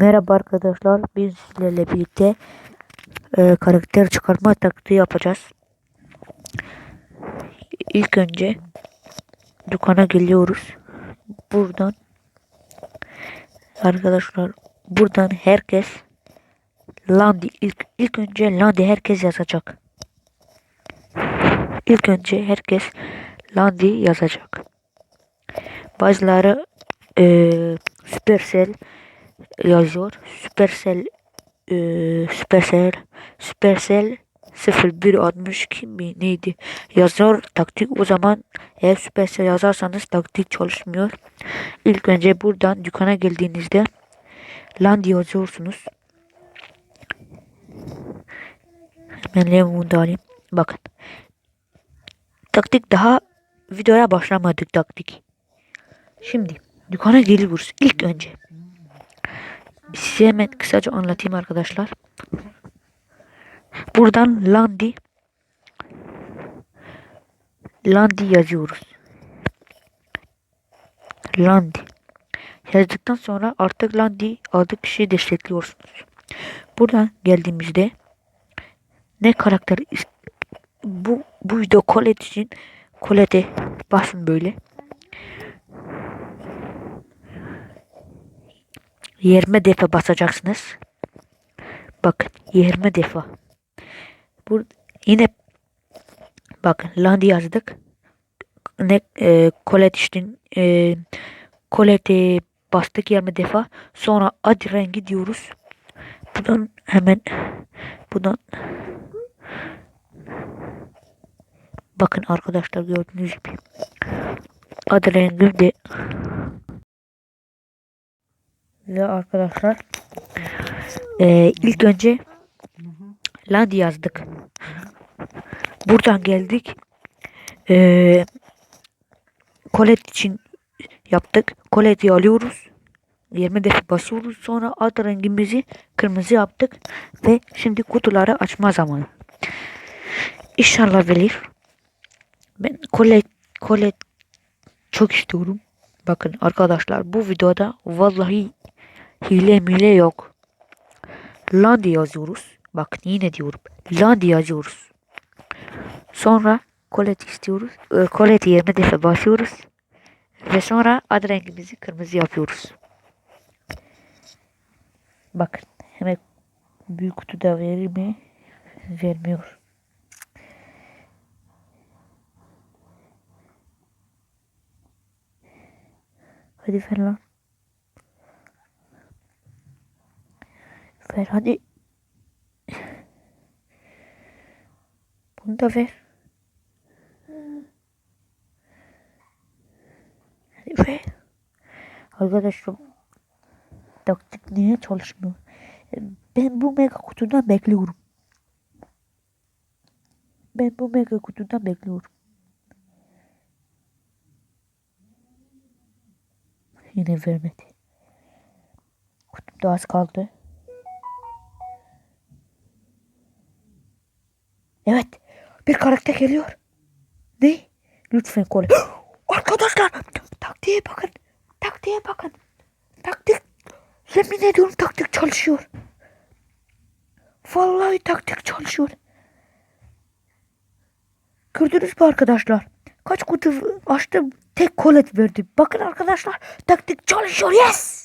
Merhaba arkadaşlar. Biz sizlerle birlikte e, karakter çıkarma taktiği yapacağız. İlk önce dükkana geliyoruz. Buradan arkadaşlar buradan herkes Landi ilk ilk önce Landi herkes yazacak. İlk önce herkes Landi yazacak. Bazıları e, Supercell yazıyor. Supercell e, Supercell Supercell 0162 mi neydi yazıyor taktik o zaman eğer Supercell yazarsanız taktik çalışmıyor. İlk önce buradan dükkana geldiğinizde land yazıyorsunuz. Hemen Lemon'u da alayım. Bakın. Taktik daha videoya başlamadık taktik. Şimdi dükkana geliyoruz ilk önce. Size hemen kısaca anlatayım arkadaşlar. Buradan Landi Landi yazıyoruz. Landi. Yazdıktan sonra artık Landi adlı kişiyi destekliyorsunuz. Buradan geldiğimizde ne karakter bu bu video Colette için Colette'e basın böyle. 20 defa basacaksınız. Bakın 20 defa. Bu yine bakın Landi yazdık. Ne e, Colette işte e, Colette'e bastık 20 defa. Sonra ad rengi diyoruz. Buradan hemen buradan bakın arkadaşlar gördüğünüz gibi ad rengi de ve arkadaşlar eee, ilk önce Landi yazdık. Buradan geldik. Eee Colette için yaptık. Colette'yi alıyoruz. 20 defa basıyoruz. Sonra ad rengimizi kırmızı yaptık. Ve şimdi kutuları açma zamanı. İnşallah verir. Ben Colette, Colette çok istiyorum. Bakın arkadaşlar bu videoda vallahi hile mile yok. Landi yazıyoruz. Bakın yine diyorum. Landi yazıyoruz. Sonra Colette istiyoruz. E, Colette 20 defa basıyoruz. Ve sonra ad rengimizi kırmızı yapıyoruz. Bakın hemen büyük kutuda verir mi? Vermiyor. Hadi ver lan. Ver hadi. Bunu da ver. Hadi ver. Arkadaşlar taktik niye çalışmıyor? Ben bu mega kutudan bekliyorum. Ben bu mega kutudan bekliyorum. Yine vermedi. Kutumda az kaldı. Karakter geliyor. Ne? Lütfen kole. Arkadaşlar taktiğe bakın. Taktiğe bakın. Taktik. Yemin ediyorum taktik çalışıyor. Vallahi taktik çalışıyor. Gördünüz mü arkadaşlar? Kaç kutu açtım tek kolet verdi. Bakın arkadaşlar taktik çalışıyor. Yes!